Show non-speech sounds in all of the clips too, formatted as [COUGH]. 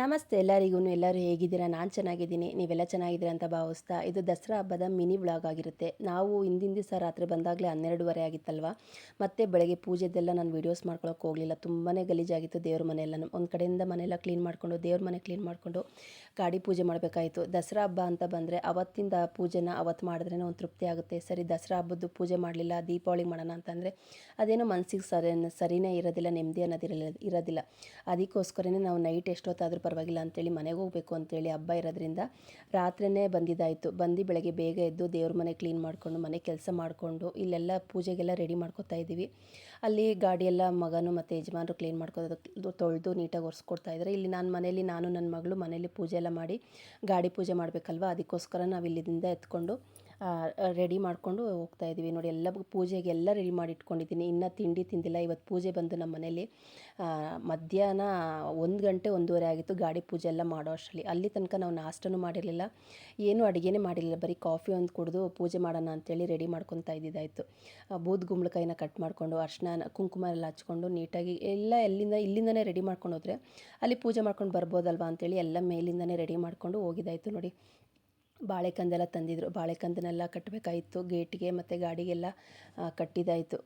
ನಮಸ್ತೆ ಎಲ್ಲರಿಗೂ, ಎಲ್ಲರೂ ಹೇಗಿದ್ದೀರಾ? ನಾನು ಚೆನ್ನಾಗಿದ್ದೀನಿ, ನೀವೆಲ್ಲ ಚೆನ್ನಾಗಿದ್ದೀರಾ ಅಂತ ಭಾವಿಸ್ತಾ ಇದು ದಸರಾ ಹಬ್ಬದ ಮಿನಿ ವ್ಲಾಗ್ ಆಗಿರುತ್ತೆ. ನಾವು ಹಿಂದಿನ ದಿವಸ ರಾತ್ರಿ ಬಂದಾಗಲೇ ಹನ್ನೆರಡುವರೆ ಆಗಿತ್ತಲ್ವ? ಮತ್ತೆ ಬೆಳಗ್ಗೆ ಪೂಜೆದೆಲ್ಲ ನಾನು ವೀಡಿಯೋಸ್ ಮಾಡ್ಕೊಳಕ್ಕೆ ಹೋಗಲಿಲ್ಲ. ತುಂಬಾ ಗಲೀಜಾಗಿತ್ತು ದೇವ್ರ ಮನೆಯೆಲ್ಲ. ಒಂದು ಕಡೆಯಿಂದ ಮನೆಯೆಲ್ಲ ಕ್ಲೀನ್ ಮಾಡಿಕೊಂಡು, ದೇವ್ರ ಮನೆ ಕ್ಲೀನ್ ಮಾಡಿಕೊಂಡು ಗಾಡಿ ಪೂಜೆ ಮಾಡಬೇಕಾಯಿತು. ದಸರಾ ಹಬ್ಬ ಅಂತ ಬಂದರೆ ಅವತ್ತಿಂದ ಪೂಜೆನ ಅವತ್ತು ಮಾಡಿದ್ರೇ ಒಂದು ತೃಪ್ತಿ ಆಗುತ್ತೆ. ಸರಿ, ದಸರಾ ಹಬ್ಬದ್ದು ಪೂಜೆ ಮಾಡಲಿಲ್ಲ, ದೀಪಾವಳಿ ಮಾಡೋಣ ಅಂತಂದರೆ ಅದೇನೋ ಮನಸ್ಸಿಗೆ ಸರಿ ಸರಿನೇ ಇರೋದಿಲ್ಲ, ನೆಮ್ಮದಿ ಅನ್ನೋದಿರಲಿಲ್ಲ ಇರೋದಿಲ್ಲ. ಅದಕ್ಕೋಸ್ಕರನೇ ನಾವು ನೈಟ್ ಎಷ್ಟೊತ್ತಾದರೂ ಪರವಾಗಿಲ್ಲ ಅಂತೇಳಿ ಮನೆಗೆ ಹೋಗಬೇಕು ಅಂತೇಳಿ ಹಬ್ಬ ಇರೋದ್ರಿಂದ ರಾತ್ರಿಯೇ ಬಂದಿದ್ದಾಯಿತು. ಬಂದು ಬೆಳಗ್ಗೆ ಬೇಗ ಎದ್ದು ದೇವ್ರ ಮನೆ ಕ್ಲೀನ್ ಮಾಡಿಕೊಂಡು ಮನೆ ಕೆಲಸ ಮಾಡಿಕೊಂಡು ಇಲ್ಲೆಲ್ಲ ಪೂಜೆಗೆಲ್ಲ ರೆಡಿ ಮಾಡ್ಕೋತಾ ಇದ್ದೀವಿ. ಅಲ್ಲಿ ಗಾಡಿಯೆಲ್ಲ ಮಗನು ಮತ್ತು ಯಜಮಾನರು ಕ್ಲೀನ್ ಮಾಡ್ಕೋದು ತೊಳೆದು ನೀಟಾಗಿ ಒರೆಸ್ಕೊಡ್ತಾ ಇದ್ದಾರೆ. ಇಲ್ಲಿ ನಾನು ಮನೇಲಿ ನಾನು ನನ್ನ ಮಗಳು ಮನೇಲಿ ಪೂಜೆ ಎಲ್ಲ ಮಾಡಿ ಗಾಡಿ ಪೂಜೆ ಮಾಡಬೇಕಲ್ವ? ಅದಕ್ಕೋಸ್ಕರ ನಾವು ಇಲ್ಲಿಂದ ಎತ್ಕೊಂಡು ರೆಡಿ ಮಾಡಿಕೊಂಡು ಹೋಗ್ತಾ ಇದ್ದೀವಿ. ನೋಡಿ, ಎಲ್ಲ ಪೂಜೆಗೆ ಎಲ್ಲ ರೆಡಿ ಮಾಡಿ ಇಟ್ಕೊಂಡಿದ್ದೀನಿ ಇನ್ನೂ ತಿಂಡಿ ತಿಂದಿಲ್ಲ. ಇವತ್ತು ಪೂಜೆ ಬಂದು ನಮ್ಮ ಮನೇಲಿ ಮಧ್ಯಾಹ್ನ ಒಂದು ಗಂಟೆ ಒಂದೂವರೆ ಆಗಿತ್ತು ಗಾಡಿ ಪೂಜೆ ಎಲ್ಲ ಮಾಡೋ ಅಷ್ಟರಲ್ಲಿ. ಅಲ್ಲಿ ತನಕ ನಾವು ನಾಷ್ಟನೂ ಮಾಡಿರಲಿಲ್ಲ. ಏನೂ ಅಡುಗೆನೇ ಮಾಡಿರಲಿಲ್ಲ. ಬರೀ ಕಾಫಿ ಒಂದು ಕುಡಿದು ಪೂಜೆ ಮಾಡೋಣ ಅಂತೇಳಿ ರೆಡಿ ಮಾಡ್ಕೊತಾ ಇದ್ದಿದ್ದಾಯಿತು. ಬೂದ್ ಗುಂಬಳಕಾಯಿನ ಕಟ್ ಮಾಡಿಕೊಂಡು, ಅರ್ಶಿನ ಕುಂಕುಮ ಎಲ್ಲ ಹಚ್ಕೊಂಡು ನೀಟಾಗಿ ಎಲ್ಲ ಎಲ್ಲಿಂದ, ಇಲ್ಲಿಂದನೇ ರೆಡಿ ಮಾಡ್ಕೊಂಡು ಹೋದರೆ ಅಲ್ಲಿ ಪೂಜೆ ಮಾಡ್ಕೊಂಡು ಬರ್ಬೋದಲ್ವಾ ಅಂತೇಳಿ ಎಲ್ಲ ಮೇಲಿಂದನೇ ರೆಡಿ ಮಾಡಿಕೊಂಡು ಹೋಗಿದ್ದಾಯಿತು. ನೋಡಿ ಬಾಳೆಕಂದೆಲ್ಲ ತಂದಿದ್ರು. ಬಾಳೆಕಂದನ್ನೆಲ್ಲ ಕಟ್ಟಬೇಕಾಯಿತ್ತು ಗೇಟಿಗೆ ಮತ್ತು ಗಾಡಿಗೆಲ್ಲ ಕಟ್ಟಿದಾಯಿತು.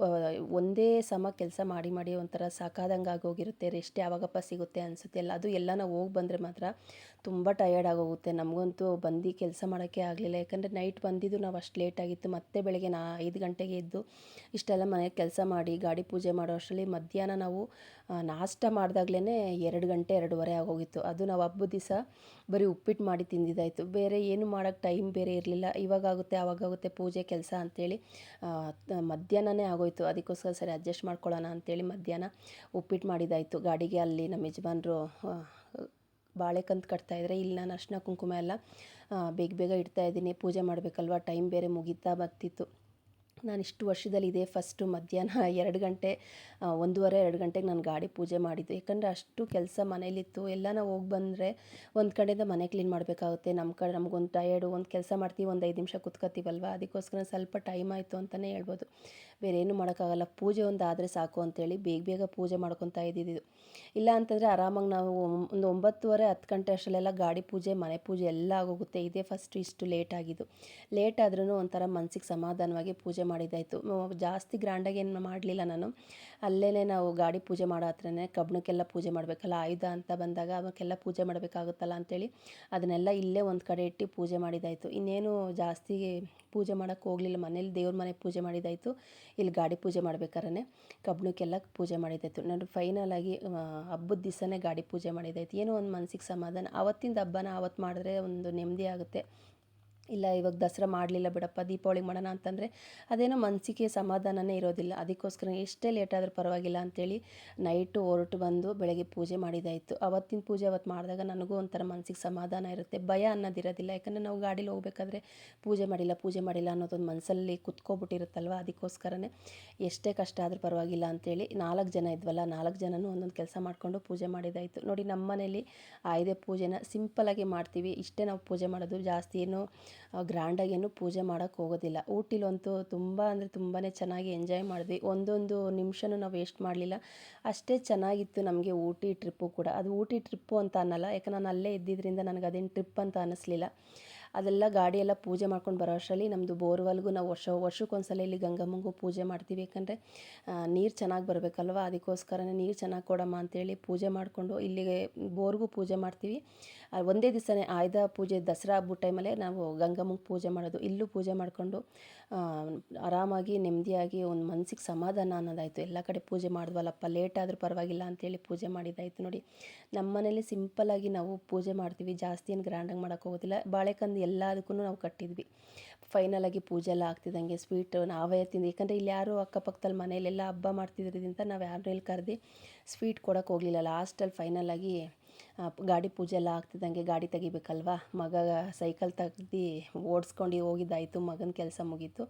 ಒಂದೇ ಸಮ ಕೆಲಸ ಮಾಡಿ ಮಾಡಿ ಒಂಥರ ಸಾಕಾದಂಗೆ ಆಗೋಗಿರುತ್ತೆ ರೆಸ್ಟ್ ಯಾವಾಗಪ್ಪ ಸಿಗುತ್ತೆ ಅನಿಸುತ್ತೆ. ಎಲ್ಲ, ಅದು ಎಲ್ಲ ನಾವು ಹೋಗಿ ಬಂದರೆ ಮಾತ್ರ ತುಂಬ ಟಯರ್ಡ್ ಆಗೋಗುತ್ತೆ. ನಮಗಂತೂ ಬಂದು ಕೆಲಸ ಮಾಡೋಕ್ಕೆ ಆಗಲಿಲ್ಲ. ಯಾಕಂದರೆ ನೈಟ್ ಬಂದಿದ್ದು ನಾವು ಅಷ್ಟು ಲೇಟ್ ಆಗಿತ್ತು. ಮತ್ತೆ ಬೆಳಗ್ಗೆ ನಾ ಐದು ಗಂಟೆಗೆ ಎದ್ದು ಇಷ್ಟೆಲ್ಲ ಮನೆ ಕೆಲಸ ಮಾಡಿ, ಗಾಡಿ ಪೂಜೆ ಮಾಡೋ ಅಷ್ಟರಲ್ಲಿ ಮಧ್ಯಾಹ್ನ ನಾವು ನಾಷ್ಟ ಮಾಡಿದಾಗ್ಲೇ ಎರಡು ಗಂಟೆ ಎರಡೂವರೆ ಆಗೋಗಿತ್ತು. ಅದು ನಾವು ಹಬ್ಬದ ದಿವಸ ಬರೀ ಉಪ್ಪಿಟ್ಟು ಮಾಡಿ ತಿಂದಿದ್ದಾಯಿತು. ಬೇರೆ ಏನು ಮಾಡೋಕ್ಕೆ ಟೈಮ್ ಬೇರೆ ಇರಲಿಲ್ಲ. ಇವಾಗಾಗುತ್ತೆ ಆವಾಗುತ್ತೆ ಪೂಜೆ, ಕೆಲಸ ಅಂಥೇಳಿ ಮಧ್ಯಾಹ್ನನೇ ಆಗೋಯ್ತು. ಅದಕ್ಕೋಸ್ಕರ ಸರಿ ಅಡ್ಜಸ್ಟ್ ಮಾಡ್ಕೊಳ್ಳೋಣ ಅಂಥೇಳಿ ಮಧ್ಯಾಹ್ನ ಉಪ್ಪಿಟ್ಟು ಮಾಡಿದ್ದಾಯಿತು. ಗಾಡಿಗೆ ಅಲ್ಲಿ ನಮ್ಮ ಯಜಮಾನ್ರು ಬಾಳೆಕಂದು ಕಟ್ತಾಯಿದ್ರೆ ಇಲ್ಲಿ ನಾನು ಅರ್ಶಿನ ಕುಂಕುಮ ಎಲ್ಲ ಬೇಗ ಬೇಗ ಇಡ್ತಾ ಇದ್ದೀನಿ. ಪೂಜೆ ಮಾಡಬೇಕಲ್ವ? ಟೈಮ್ ಬೇರೆ ಮುಗೀತಾ ಬರ್ತಿತ್ತು. ನಾನು ಇಷ್ಟು ವರ್ಷದಲ್ಲಿ ಇದೇ ಫಸ್ಟು ಮಧ್ಯಾಹ್ನ ಎರಡು ಗಂಟೆ ಒಂದೂವರೆ, ಎರಡು ಗಂಟೆಗೆ ನಾನು ಗಾಡಿ ಪೂಜೆ ಮಾಡಿದ್ದು. ಯಾಕಂದರೆ ಅಷ್ಟು ಕೆಲಸ ಮನೇಲಿತ್ತು ಎಲ್ಲ ನಾವು ಹೋಗಿ ಬಂದರೆ ಒಂದು ಕಡೆಯಿಂದ ಮನೆ ಕ್ಲೀನ್ ಮಾಡಬೇಕಾಗುತ್ತೆ. ನಮ್ಮ ಕಡೆ ನಮಗೊಂದು ಟಯರ್ಡು ಒಂದು ಕೆಲಸ ಮಾಡ್ತೀವಿ, ಒಂದು ಐದು ನಿಮಿಷ ಕುತ್ಕೋತೀವಲ್ವ ಅದಕ್ಕೋಸ್ಕರ ಸ್ವಲ್ಪ ಟೈಮ್ ಆಯಿತು ಅಂತಲೇ ಹೇಳ್ಬೋದು. ಬೇರೆ ಏನು ಮಾಡೋಕ್ಕಾಗಲ್ಲ. ಪೂಜೆ ಒಂದು ಆದರೆ ಸಾಕು ಅಂತೇಳಿ ಬೇಗ ಬೇಗ ಪೂಜೆ ಮಾಡ್ಕೊತಾ ಇದ್ದಿದ್ದು. ಇಲ್ಲ ಅಂತಂದರೆ ಆರಾಮಾಗಿ ನಾವು ಒಂದು ಒಂಬತ್ತುವರೆ, ಹತ್ತು ಗಂಟೆ ಅಷ್ಟರಲ್ಲೆಲ್ಲ ಗಾಡಿ ಪೂಜೆ, ಮನೆ ಪೂಜೆ ಎಲ್ಲ ಆಗೋಗುತ್ತೆ. ಇದೇ ಫಸ್ಟು ಇಷ್ಟು ಲೇಟ್ ಆಗಿದ್ದು. ಲೇಟ್ ಆದ್ರೂ ಒಂಥರ ಮನಸ್ಸಿಗೆ ಸಮಾಧಾನವಾಗಿ ಪೂಜೆ ಮಾಡಿದ್ದಾಯಿತು. ಜಾಸ್ತಿ ಗ್ರ್ಯಾಂಡಾಗಿ ಏನು ಮಾಡಲಿಲ್ಲ ನಾನು. ಅಲ್ಲೇ ನಾವು ಗಾಡಿ ಪೂಜೆ ಮಾಡೋ ಹತ್ರನೇ ಕಬ್ಬಣಕ್ಕೆಲ್ಲ ಪೂಜೆ ಮಾಡಬೇಕಲ್ಲ, ಆಯುಧ ಅಂತ ಬಂದಾಗ ಅವಕ್ಕೆಲ್ಲ ಪೂಜೆ ಮಾಡಬೇಕಾಗುತ್ತಲ್ಲ ಅಂಥೇಳಿ ಅದನ್ನೆಲ್ಲ ಇಲ್ಲೇ ಒಂದು ಕಡೆ ಇಟ್ಟು ಪೂಜೆ ಮಾಡಿದ್ದಾಯಿತು. ಇನ್ನೇನು ಜಾಸ್ತಿ ಪೂಜೆ ಮಾಡೋಕ್ಕೆ ಹೋಗಲಿಲ್ಲ, ಮನೇಲಿ ದೇವ್ರ ಮನೆ ಪೂಜೆ ಮಾಡಿದ್ದಾಯಿತು. ಇಲ್ಲಿ ಗಾಡಿ ಪೂಜೆ ಮಾಡ್ಬೇಕಾದ್ರೆ ಕಬ್ಬಣಕ್ಕೆಲ್ಲ ಪೂಜೆ ಮಾಡಿದ್ದಾಯಿತು. ನಾನು ಫೈನಲಾಗಿ ಹಬ್ಬದ ದಿವಸನೇ ಗಾಡಿ ಪೂಜೆ ಮಾಡಿದ್ದಾಯಿತು. ಏನೋ ಒಂದು ಮನಸ್ಸಿಗೆ ಸಮಾಧಾನ. ಆವತ್ತಿಂದ ಹಬ್ಬನ ಆವತ್ತು ಮಾಡಿದ್ರೆ ಒಂದು ನೆಮ್ಮದಿ ಆಗುತ್ತೆ. ಇಲ್ಲ, ಇವಾಗ ದಸರಾ ಮಾಡಲಿಲ್ಲ ಬಿಡಪ್ಪ, ದೀಪಾವಳಿ ಮಾಡೋಣ ಅಂತಂದರೆ ಅದೇನೋ ಮನಸ್ಸಿಗೆ ಸಮಾಧಾನನೇ ಇರೋದಿಲ್ಲ. ಅದಕ್ಕೋಸ್ಕರ ಎಷ್ಟೇ ಲೇಟ್ ಆದರೂ ಪರವಾಗಿಲ್ಲ ಅಂಥೇಳಿ ನೈಟು ಹೊರಟು ಬಂದು ಬೆಳಗ್ಗೆ ಪೂಜೆ ಮಾಡಿದಾಯಿತು. ಅವತ್ತಿನ ಪೂಜೆ ಅವತ್ತು ಮಾಡಿದಾಗ ನನಗೂ ಒಂಥರ ಮನಸ್ಸಿಗೆ ಸಮಾಧಾನ ಇರುತ್ತೆ. ಭಯ ಅನ್ನೋದಿರೋದಿಲ್ಲ. ಯಾಕಂದರೆ ನಾವು ಗಾಡೀಲಿ ಹೋಗ್ಬೇಕಾದ್ರೆ ಪೂಜೆ ಮಾಡಿಲ್ಲ ಪೂಜೆ ಮಾಡಿಲ್ಲ ಅನ್ನೋದೊಂದು ಮನಸ್ಸಲ್ಲಿ ಕುತ್ಕೊಬಿಟ್ಟಿರುತ್ತಲ್ವ? ಅದಕ್ಕೋಸ್ಕರನೇ ಎಷ್ಟೇ ಕಷ್ಟ ಆದರೂ ಪರವಾಗಿಲ್ಲ ಅಂಥೇಳಿ ನಾಲ್ಕು ಜನ ಇದ್ವಲ್ಲ, ನಾಲ್ಕು ಜನನೂ ಒಂದೊಂದು ಕೆಲಸ ಮಾಡಿಕೊಂಡು ಪೂಜೆ ಮಾಡಿದಾಯಿತು. ನೋಡಿ ನಮ್ಮ ಮನೇಲಿ ಆಯುಧ ಪೂಜೆನ ಸಿಂಪಲಾಗಿ ಮಾಡ್ತೀವಿ. ಇಷ್ಟೇ ನಾವು ಪೂಜೆ ಮಾಡೋದು. ಜಾಸ್ತಿ ಏನು ಗ್ರ್ಯಾಂಡಾಗಿ ಏನು ಪೂಜೆ ಮಾಡೋಕ್ಕೆ ಹೋಗೋದಿಲ್ಲ. ಊಟಿಲಂತೂ ತುಂಬ ಅಂದರೆ ತುಂಬಾ ಚೆನ್ನಾಗಿ ಎಂಜಾಯ್ ಮಾಡಿದ್ವಿ. ಒಂದೊಂದು ನಿಮಿಷನೂ ನಾವು ವೇಸ್ಟ್ ಮಾಡಲಿಲ್ಲ. ಅಷ್ಟೇ ಚೆನ್ನಾಗಿತ್ತು ನಮಗೆ ಊಟಿ ಟ್ರಿಪ್ಪು ಕೂಡ. ಅದು ಊಟಿ ಟ್ರಿಪ್ಪು ಅಂತ ಅನ್ನಲ್ಲ. ಯಾಕೆ ನಾನು ಅಲ್ಲೇ ಇದ್ದಿದ್ದರಿಂದ ನನಗೆ ಅದೇನು ಟ್ರಿಪ್ ಅಂತ ಅನ್ನಿಸ್ಲಿಲ್ಲ ಅದೆಲ್ಲ ಗಾಡಿ ಎಲ್ಲ ಪೂಜೆ ಮಾಡ್ಕೊಂಡು ಬರೋ ಅಷ್ಟರಲ್ಲಿ ನಮ್ಮದು ಬೋರ್ವೆಲ್ಗೂ ನಾವು ವರ್ಷ ವರ್ಷಕ್ಕೊಂದ್ಸಲ ಇಲ್ಲಿ ಗಂಗಮ್ಮಂಗೂ ಪೂಜೆ ಮಾಡ್ತೀವಿ. ಯಾಕಂದರೆ ನೀರು ಚೆನ್ನಾಗಿ ಬರಬೇಕಲ್ವ? ಅದಕ್ಕೋಸ್ಕರನೇ ನೀರು ಚೆನ್ನಾಗಿ ಕೊಡಮ್ಮ ಅಂತೇಳಿ ಪೂಜೆ ಮಾಡಿಕೊಂಡು ಇಲ್ಲಿಗೆ ಬೋರ್ಗೂ ಪೂಜೆ ಮಾಡ್ತೀವಿ. ಒಂದೇ ದಿವಸನೇ ಆಯ್ದ ಪೂಜೆ ದಸರಾ ಹಬ್ಬ ಟೈಮಲ್ಲೇ ನಾವು ಗಂಗಮ್ಮಂಗೆ ಪೂಜೆ ಮಾಡೋದು. ಇಲ್ಲೂ ಪೂಜೆ ಮಾಡಿಕೊಂಡು ಆರಾಮಾಗಿ ನೆಮ್ಮದಿಯಾಗಿ ಒಂದು ಮನಸ್ಸಿಗೆ ಸಮಾಧಾನ ಅನ್ನೋದಾಯಿತು. ಎಲ್ಲ ಕಡೆ ಪೂಜೆ ಮಾಡಿದ್ವಲ್ಲಪ್ಪ, ಲೇಟ್ ಆದರೂ ಪರವಾಗಿಲ್ಲ ಅಂತೇಳಿ ಪೂಜೆ ಮಾಡಿದ್ದಾಯಿತು ನೋಡಿ. ನಮ್ಮ ಮನೇಲಿ ಸಿಂಪಲ್ಲಾಗಿ ನಾವು ಪೂಜೆ ಮಾಡ್ತೀವಿ. ಜಾಸ್ತಿ ಏನು ಗ್ರ್ಯಾಂಡಾಗಿ ಮಾಡೋಕ್ಕೆ ಹೋಗೋದಿಲ್ಲ. ಬಾಳೆಕಂದು ಎಲ್ಲದಕ್ಕೂ ನಾವು ಕಟ್ಟಿದ್ವಿ. ಫೈನಲಾಗಿ ಪೂಜೆ ಎಲ್ಲ ಆಗ್ತಿದ್ದಂಗೆ ಸ್ವೀಟ್ ನಾವೇ ತಿಂದು ಯಾಕಂದರೆ ಇಲ್ಲಿ ಯಾರು ಅಕ್ಕಪಕ್ಕದಲ್ಲಿ ಮನೆಯಲ್ಲೆಲ್ಲ ಹಬ್ಬ ಮಾಡ್ತಿದ್ರಿಂದ ನಾವು ಯಾರನ್ನೂ ಇಲ್ಲಿ ಕರೆದು ಸ್ವೀಟ್ ಕೊಡೋಕ್ಕೆ ಹೋಗಲಿಲ್ಲ. ಲಾಸ್ಟಲ್ಲಿ ಫೈನಲಾಗಿ ಗಾಡಿ ಪೂಜೆ ಎಲ್ಲ ಆಗ್ತಿದ್ದಂಗೆ ಗಾಡಿ ತೆಗಿಬೇಕಲ್ವಾ? ಮಗ ಸೈಕಲ್ ತೆಗ್ದು ಓಡಿಸ್ಕೊಂಡು ಹೋಗಿದ್ದಾಯಿತು, ಮಗನ ಕೆಲಸ ಮುಗೀತು.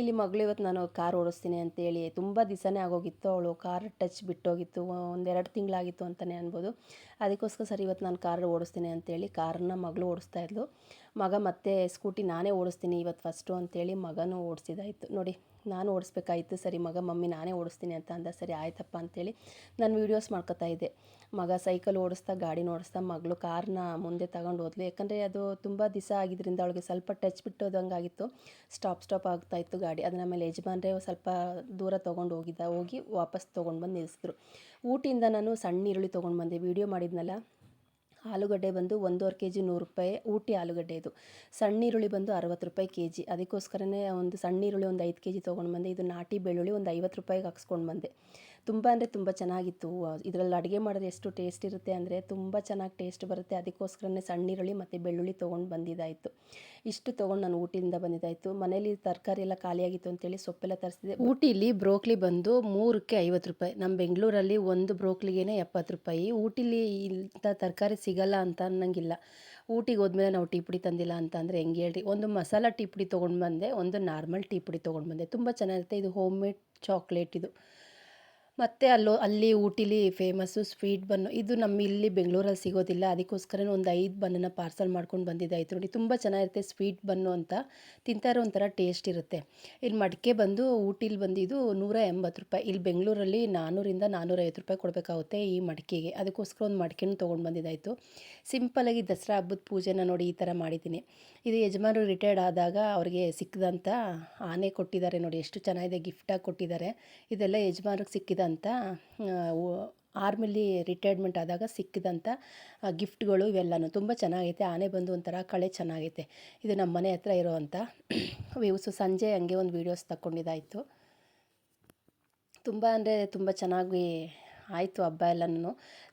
ಇಲ್ಲಿ ಮಗಳು ಇವತ್ತು ನಾನು ಕಾರ್ ಓಡಿಸ್ತೀನಿ ಅಂತೇಳಿ ತುಂಬ ದಿವಸನೇ ಆಗೋಗಿತ್ತು. ಅವಳು ಕಾರ್ ಟಚ್ ಬಿಟ್ಟೋಗಿತ್ತು. ಒಂದೆರಡು ತಿಂಗಳಾಗಿತ್ತು ಅಂತಲೇ ಅನ್ಬೋದು. ಅದಕ್ಕೋಸ್ಕರ ಸರಿ ಇವತ್ತು ನಾನು ಕಾರ್ ಓಡಿಸ್ತೀನಿ ಅಂತೇಳಿ ಕಾರನ್ನ ಮಗಳು ಓಡಿಸ್ತಾ ಇದ್ಲು. ಮಗ ಮತ್ತೆ ಸ್ಕೂಟಿ ನಾನೇ ಓಡಿಸ್ತೀನಿ ಇವತ್ತು ಫಸ್ಟು ಅಂತೇಳಿ ಮಗನೂ ಓಡಿಸಿದಾಯಿತು ನೋಡಿ ನಾನು ಓಡಿಸ್ಬೇಕಾಯಿತು, ಸರಿ ಮಗ, ಮಮ್ಮಿ ನಾನೇ ಓಡಿಸ್ತೀನಿ ಅಂತ ಅಂದ, ಸರಿ ಆಯ್ತಪ್ಪ ಅಂತೇಳಿ ನಾನು ವೀಡಿಯೋಸ್ ಮಾಡ್ಕೊತಾ ಇದ್ದೆ. ಮಗ ಸೈಕಲ್ ಓಡಿಸ್ತಾ ಗಾಡಿ ಓಡಿಸ್ತಾ, ಮಗಳು ಕಾರ್ನ ಮುಂದೆ ತಗೊಂಡು ಹೋದ್ಲು. ಯಾಕಂದರೆ ಅದು ತುಂಬ ದಿವಸ ಆಗಿದ್ದರಿಂದ ಅವಳಿಗೆ ಸ್ವಲ್ಪ ಟಚ್ ಬಿಟ್ಟೋದಂಗಾಗಿತ್ತು. ಸ್ಟಾಪ್ ಸ್ಟಾಪ್ ಆಗ್ತಾಯಿತ್ತು ಗಾಡಿ. ಅದನ್ನ ಆಮೇಲೆ ಯಜಮಾನ್ರೆ ಸ್ವಲ್ಪ ದೂರ ತೊಗೊಂಡು ಹೋಗಿದ್ದ, ಹೋಗಿ ವಾಪಸ್ ತೊಗೊಂಡು ಬಂದು ನಿಲ್ಲಿಸಿದ್ರು. ಊಟಿಯಿಂದ ನಾನು ಸಣ್ಣ ಈರುಳ್ಳಿ ತೊಗೊಂಡು ಬಂದೆ ವೀಡಿಯೋ ಮಾಡಿದ್ನಲ್ಲ ಆಲೂಗಡ್ಡೆ ಬಂದು ಒಂದೂವರೆ ಕೆ ಜಿ ನೂರು ರೂಪಾಯಿ, ಊಟಿ ಆಲೂಗಡ್ಡೆ ಇದು. ಸಣ್ಣ ಈರುಳ್ಳಿ ಬಂದು ಅರವತ್ತು ರೂಪಾಯಿ ಕೆ ಜಿ ಅದಕ್ಕೋಸ್ಕರನೇ ಒಂದು ಸಣ್ಣ ಈರುಳ್ಳಿ ಒಂದು ಐದು ಕೆ ಜಿ ತೊಗೊಂಡು ಬಂದೆ. ಇದು ನಾಟಿ ಬೆಳ್ಳುಳ್ಳಿ ಒಂದು ಐವತ್ತು ರೂಪಾಯಿಗೆ ಹಾಕ್ಸ್ಕೊಂಡು ಬಂದೆ. ತುಂಬ ಅಂದರೆ ತುಂಬ ಚೆನ್ನಾಗಿತ್ತು. ಇದರಲ್ಲಿ ಅಡುಗೆ ಮಾಡಿದ್ರೆ ಎಷ್ಟು ಟೇಸ್ಟ್ ಇರುತ್ತೆ ಅಂದರೆ ತುಂಬ ಚೆನ್ನಾಗಿ ಟೇಸ್ಟ್ ಬರುತ್ತೆ. ಅದಕ್ಕೋಸ್ಕರನೇ ಸಣ್ಣ ಈರುಳ್ಳಿ ಮತ್ತು ಬೆಳ್ಳುಳ್ಳಿ ತೊಗೊಂಡು ಬಂದಿದ್ದಾಯಿತು ಇಷ್ಟು ತೊಗೊಂಡು ನಾನು ಊಟಿಯಿಂದ ಬಂದಿದ್ದಾಯಿತು ಮನೇಲಿ ತರಕಾರಿ ಎಲ್ಲ ಖಾಲಿಯಾಗಿತ್ತು ಅಂತೇಳಿ ಸೊಪ್ಪೆಲ್ಲ ತರಿಸಿದೆ. ಊಟಿಲಿ ಬ್ರೋಕ್ಲಿ ಬಂದು ಮೂರಕ್ಕೆ ಐವತ್ತು ರೂಪಾಯಿ. ನಮ್ಮ ಬೆಂಗಳೂರಲ್ಲಿ ಒಂದು ಬ್ರೋಕ್ಲಿಗೆ ಎಪ್ಪತ್ತು ರೂಪಾಯಿ. ಊಟಿಲಿ ಇಂಥ ತರಕಾರಿ ಸಿಗಲ್ಲ ಅಂತ ಅನ್ನಂಗಿಲ್ಲ. ಊಟಿಗೆ ಹೋದ್ಮೇಲೆ ನಾವು ಟೀ ಪುಡಿ ತಂದಿಲ್ಲ ಅಂತ ಅಂದರೆ ಹೆಂಗೆ ಹೇಳ್ರಿ? ಒಂದು ಮಸಾಲ ಟೀ ಪುಡಿ ತೊಗೊಂಡು ಬಂದೆ, ಒಂದು ನಾರ್ಮಲ್ ಟೀ ಪುಡಿ ತೊಗೊಂಡು ಬಂದೆ. ತುಂಬ ಚೆನ್ನಾಗಿರುತ್ತೆ. ಇದು ಹೋಮ್ ಮೇಡ್ ಚಾಕ್ಲೇಟ್ ಇದು. ಮತ್ತು ಅಲ್ಲೋ, ಅಲ್ಲಿ ಊಟಿಲಿ ಫೇಮಸ್ಸು ಸ್ವೀಟ್ ಬನ್ನು ಇದು ನಮ್ಮ ಇಲ್ಲಿ ಬೆಂಗಳೂರಲ್ಲಿ ಸಿಗೋದಿಲ್ಲ. ಅದಕ್ಕೋಸ್ಕರ ಒಂದು ಐದು ಬನ್ನನ್ನು ಪಾರ್ಸಲ್ ಮಾಡ್ಕೊಂಡು ಬಂದಿದ್ದಾಯಿತು ನೋಡಿ, ತುಂಬ ಚೆನ್ನಾಗಿರುತ್ತೆ ಸ್ವೀಟ್ ಬನ್ನು ಅಂತ. ತಿಂತಾರೆ ಒಂಥರ ಟೇಸ್ಟ್ ಇರುತ್ತೆ. ಇಲ್ಲಿ ಮಡಿಕೆ ಬಂದು ಊಟಿಲಿ ಬಂದಿದ್ದು ನೂರ ಎಂಬತ್ತು ರೂಪಾಯಿ. ಇಲ್ಲಿ ಬೆಂಗಳೂರಲ್ಲಿ ನಾನ್ನೂರಿಂದ ನಾನ್ನೂರೈವತ್ತು ರೂಪಾಯಿ ಕೊಡಬೇಕಾಗುತ್ತೆ ಈ ಮಡಿಕೆಗೆ. ಅದಕ್ಕೋಸ್ಕರ ಒಂದು ಮಡಿಕೆನೂ ತೊಗೊಂಡು ಬಂದಿದ್ದಾಯಿತು ಸಿಂಪಲಾಗಿ ದಸರಾ ಹಬ್ಬದ ಪೂಜೆನ ನೋಡಿ ಈ ಥರ ಮಾಡಿದ್ದೀನಿ. ಇದು ಯಜಮಾನರು ರಿಟೈರ್ಡ್ ಆದಾಗ ಅವ್ರಿಗೆ ಸಿಕ್ಕಿದಂಥ ಆನೆ ಕೊಟ್ಟಿದ್ದಾರೆ ನೋಡಿ. ಎಷ್ಟು ಚೆನ್ನಾಗಿದೆ ಗಿಫ್ಟಾಗಿ ಕೊಟ್ಟಿದ್ದಾರೆ. ಇದೆಲ್ಲ ಯಜಮಾನ್ರಿಗೆ ಸಿಕ್ಕಿದಂಥ ಆರ್ಮಿಲಿ ರಿಟೈರ್ಮೆಂಟ್ ಆದಾಗ ಸಿಕ್ಕಿದಂಥ ಗಿಫ್ಟ್ಗಳು ಇವೆಲ್ಲನೂ. ತುಂಬ ಚೆನ್ನಾಗೈತೆ. ಆನೆ ಬಂದು ಒಂಥರ ಕಳೆ ಚೆನ್ನಾಗೈತೆ. ಇದು ನಮ್ಮ ಮನೆ ಹತ್ರ ಇರೋವಂಥ ವ್ಯೂಸು ಸಂಜೆ ಹಂಗೆ ಒಂದು ವೀಡಿಯೋಸ್ ತಗೊಂಡಿದ್ದಾಯಿತು ತುಂಬ ಅಂದರೆ ತುಂಬ ಚೆನ್ನಾಗಿ ಆಯಿತು ಹಬ್ಬ ಎಲ್ಲನೂ.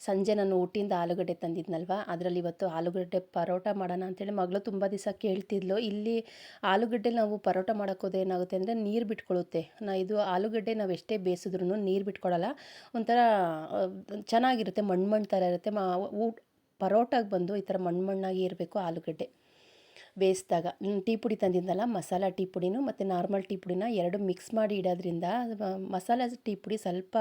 ಸಂಜೆ ನಾನು ಊಟಿಂದ ಆಲೂಗಡ್ಡೆ ತಂದಿದ್ನಲ್ವ? ಅದರಲ್ಲಿ ಇವತ್ತು ಆಲೂಗಡ್ಡೆ ಪರೋಟ ಮಾಡೋಣ ಅಂತೇಳಿ ಮಗಳು ತುಂಬ ದಿವಸ ಕೇಳ್ತಿದ್ಲು. ಇಲ್ಲಿ ಆಲೂಗಡ್ಡೆ ನಾವು ಪರೋಟ ಮಾಡೋಕ್ಕೋದು ಏನಾಗುತ್ತೆ ಅಂದರೆ ನೀರು ಬಿಟ್ಕೊಳ್ಳುತ್ತೆ. ನಾ ಇದು ಆಲೂಗಡ್ಡೆ ನಾವು ಎಷ್ಟೇ ಬೇಯಿಸಿದ್ರು ನೀರು ಬಿಟ್ಕೊಳ್ಳಲ್ಲ ಒಂಥರ ಚೆನ್ನಾಗಿರುತ್ತೆ ಮಣ್ಣು ಮಣ್ಣು ಥರ ಇರುತ್ತೆ. ಮಾ ಊಟ ಪರೋಟಾಗೆ ಬಂದು ಈ ಥರ ಮಣ್ಣು ಮಣ್ಣಾಗಿ ಇರಬೇಕು ಆಲೂಗಡ್ಡೆ. ಬೇಯಿಸಿದಾಗ ಟೀ ಪುಡಿ ತಂದಿದ್ದಲ್ಲ ಮಸಾಲ ಟೀ ಪುಡಿನೂ ಮತ್ತು ನಾರ್ಮಲ್ ಟೀ ಪುಡಿನ ಎರಡು ಮಿಕ್ಸ್ ಮಾಡಿ ಇಡೋದ್ರಿಂದ ಮಸಾಲ ಟೀ ಪುಡಿ ಸ್ವಲ್ಪ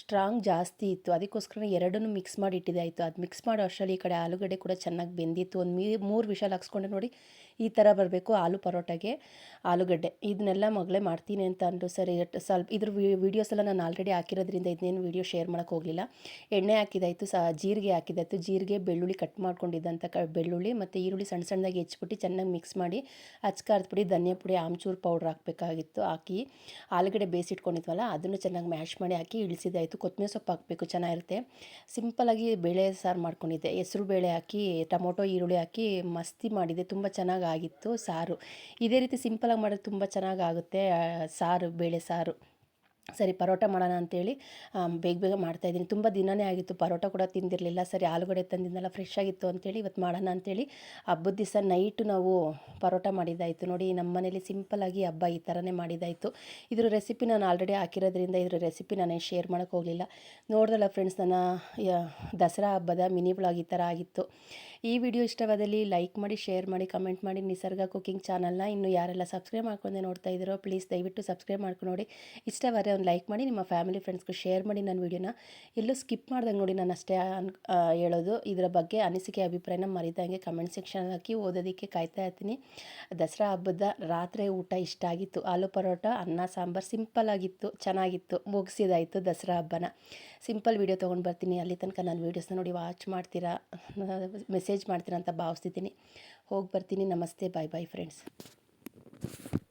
ಸ್ಟ್ರಾಂಗ್ ಜಾಸ್ತಿ ಇತ್ತು. ಅದಕ್ಕೋಸ್ಕರ ಎರಡನ್ನೂ ಮಿಕ್ಸ್ ಮಾಡಿ ಇಟ್ಟಿದೆ ಆಯಿತು ಅದು ಮಿಕ್ಸ್ ಮಾಡೋ ಅಷ್ಟರಲ್ಲಿ ಈ ಕಡೆ ಆಲೂಗಡ್ಡೆ ಕೂಡ ಚೆನ್ನಾಗಿ ಬೆಂದಿತ್ತು. ಒಂದು ಮೀ, ಮೂರು ವಿಷಲ್ ಹಾಕ್ಸ್ಕೊಂಡೆ ನೋಡಿ, ಈ ಥರ ಬರಬೇಕು ಆಲೂ ಪರೋಟಾಗೆ ಆಲೂಗಡ್ಡೆ. ಇದನ್ನೆಲ್ಲ ಮಗಳೇ ಮಾಡ್ತೀನಿ ಅಂತ ಅಂದರು, ಸರಿ ಸ್ವಲ್ಪ ಇದ್ರ ವೀಡಿಯೋಸ್ ಎಲ್ಲ ನಾನು ಆಲ್ರೆಡಿ ಹಾಕಿರೋದ್ರಿಂದ ಇದನ್ನೇನು ವೀಡಿಯೋ ಶೇರ್ ಮಾಡೋಕ್ಕೆ ಹೋಗಲಿಲ್ಲ. ಎಣ್ಣೆ ಹಾಕಿದಾಯಿತು ಸಹ ಜೀರಿಗೆ ಹಾಕಿದಾಯಿತು. ಜೀರಿಗೆ, ಬೆಳ್ಳುಳ್ಳಿ ಕಟ್ ಮಾಡ್ಕೊಂಡಿದ್ದಂಥ ಕ, ಬೆಳ್ಳುಳ್ಳಿ ಮತ್ತು ಈರುಳ್ಳಿ ಸಣ್ಣ ಸಣ್ಣದಾಗಿ ಹೆಚ್ಚಿಬಿಟ್ಟು ಚೆನ್ನಾಗಿ ಮಿಕ್ಸ್ ಮಾಡಿ ಅಚ್ಕಾರದ ಪುಡಿ, ಧನಿಯಾ ಪುಡಿ, ಆಮ್ಚೂರು ಪೌಡ್ರ್ ಹಾಕಬೇಕಾಗಿತ್ತು. ಹಾಕಿ ಆಲೂಗಡ್ಡೆ ಬೇಯಿಸಿಟ್ಕೊಂಡಿದ್ವಲ್ಲ, ಅದನ್ನು ಚೆನ್ನಾಗಿ ಮ್ಯಾಶ್ ಮಾಡಿ ಹಾಕಿ ಇಳಿಸಿದಾಯಿತು. ಕೊತ್ತಂಬರಿ ಸೊಪ್ಪು ಹಾಕಬೇಕು, ಚೆನ್ನಾಗಿರುತ್ತೆ. ಸಿಂಪಲಾಗಿ ಬೇಳೆ ಸಾರು ಮಾಡ್ಕೊಂಡಿದ್ದೆ. ಹೆಸರು ಬೇಳೆ ಹಾಕಿ, ಟೊಮೊಟೊ, ಈರುಳ್ಳಿ ಹಾಕಿ ಮಸ್ತಿ ಮಾಡಿದೆ ತುಂಬ ಚೆನ್ನಾಗಿ ಆಗಿತ್ತು ಸಾರು. ಇದೇ ರೀತಿ ಸಿಂಪಲಾಗಿ ಮಾಡಿದ್ರೆ ತುಂಬ ಚೆನ್ನಾಗಾಗುತ್ತೆ ಸಾರು, ಬೇಳೆ ಸಾರು. ಸರಿ ಪರೋಟ ಮಾಡೋಣ ಅಂತೇಳಿ ಬೇಗ ಬೇಗ ಮಾಡ್ತಾಯಿದ್ದೀನಿ ತುಂಬ ದಿನನೇ ಆಗಿತ್ತು, ಪರೋಟ ಕೂಡ ತಿಂದಿರಲಿಲ್ಲ. ಸರಿ ಆಲೂಗಡೆ ತಂದಿದ್ದೆಲ್ಲ ಫ್ರೆಶ್ ಆಗಿತ್ತು ಅಂತೇಳಿ ಇವತ್ತು ಮಾಡೋಣ ಅಂತೇಳಿ ಹಬ್ಬದ ದಿವಸ ನೈಟು ನಾವು ಪರೋಟ ಮಾಡಿದ್ದಾಯಿತು. ನೋಡಿ, ನಮ್ಮ ಮನೇಲಿ ಸಿಂಪಲ್ಲಾಗಿ ಹಬ್ಬ ಈ ಥರನೇ ಮಾಡಿದ್ದಾಯಿತು. ಇದ್ರ ರೆಸಿಪಿ ನಾನು ಆಲ್ರೆಡಿ ಹಾಕಿರೋದ್ರಿಂದ ಇದ್ರ ರೆಸಿಪಿ ನಾನು ಶೇರ್ ಮಾಡೋಕ್ಕೆ ಹೋಗಲಿಲ್ಲ. ನೋಡ್ದಲ್ಲ ಫ್ರೆಂಡ್ಸ್ ನನ್ನ ದಸರಾ ಹಬ್ಬದ ಮಿನಿ ಬ್ಲಾಗ್ ಈ ಥರ ಆಗಿತ್ತು. ಈ ವಿಡಿಯೋ ಇಷ್ಟವಾದಲ್ಲಿ ಲೈಕ್ ಮಾಡಿ, ಶೇರ್ ಮಾಡಿ, ಕಮೆಂಟ್ ಮಾಡಿ ನಿಸರ್ಗ ಕುಕಿಂಗ್ ಚಾನಲ್ನ ಇನ್ನು ಯಾರೆಲ್ಲ ಸಬ್ಸ್ಕ್ರೈಬ್ ಮಾಡ್ಕೊಂಡೆ ನೋಡ್ತಾ ಇದ್ದೀರೋ ಪ್ಲೀಸ್ ದಯವಿಟ್ಟು ಸಬ್ಸ್ಕ್ರೈಬ್ ಮಾಡ್ಕೊಂಡು ನೋಡಿ. ಇಷ್ಟವಾದರೆ ಒಂದು ಲೈಕ್ ಮಾಡಿ, ನಿಮ್ಮ ಫ್ಯಾಮಿಲಿ ಫ್ರೆಂಡ್ಸ್ಗೂ ಶೇರ್ ಮಾಡಿ ನನ್ನ ವೀಡಿಯೋನ. ಎಲ್ಲೂ ಸ್ಕಿಪ್ ಮಾಡ್ದಂಗೆ ನೋಡಿ ನಾನು ಅಷ್ಟೇ ಹೇಳೋದು. ಇದರ ಬಗ್ಗೆ ಅನಿಸಿಕೆ, ಅಭಿಪ್ರಾಯನ ಮರಿದಂಗೆ ಕಮೆಂಟ್ ಸೆಕ್ಷನ್ ಹಾಕಿ ಓದೋದಕ್ಕೆ ಕಾಯ್ತಾ ಇರ್ತೀನಿ. ದಸರಾ ಹಬ್ಬದ ರಾತ್ರಿ ಊಟ ಇಷ್ಟ ಆಗಿತ್ತು. ಆಲೂ ಪರೋಟ, ಅನ್ನ, ಸಾಂಬಾರು ಸಿಂಪಲ್ ಆಗಿತ್ತು, ಚೆನ್ನಾಗಿತ್ತು. ಮುಗಿಸಿದಾಯಿತು ದಸರಾ ಹಬ್ಬನ. ಸಿಂಪಲ್ ವೀಡಿಯೋ ತೊಗೊಂಡು ಬರ್ತೀನಿ. ಅಲ್ಲಿ ತನಕ ನಾನು ವೀಡಿಯೋಸ್ನ ನೋಡಿ ವಾಚ್ ಮಾಡ್ತೀರಾ? [LAUGHS] ಮೆಸೇಜ್ ಮಾಡ್ತೀರಾ ಅಂತ ಭಾವಿಸ್ತಿದ್ದೀನಿ. ಹೋಗಿ ಬರ್ತೀನಿ. ನಮಸ್ತೆ. ಬಾಯ್ ಬಾಯ್ ಫ್ರೆಂಡ್ಸ್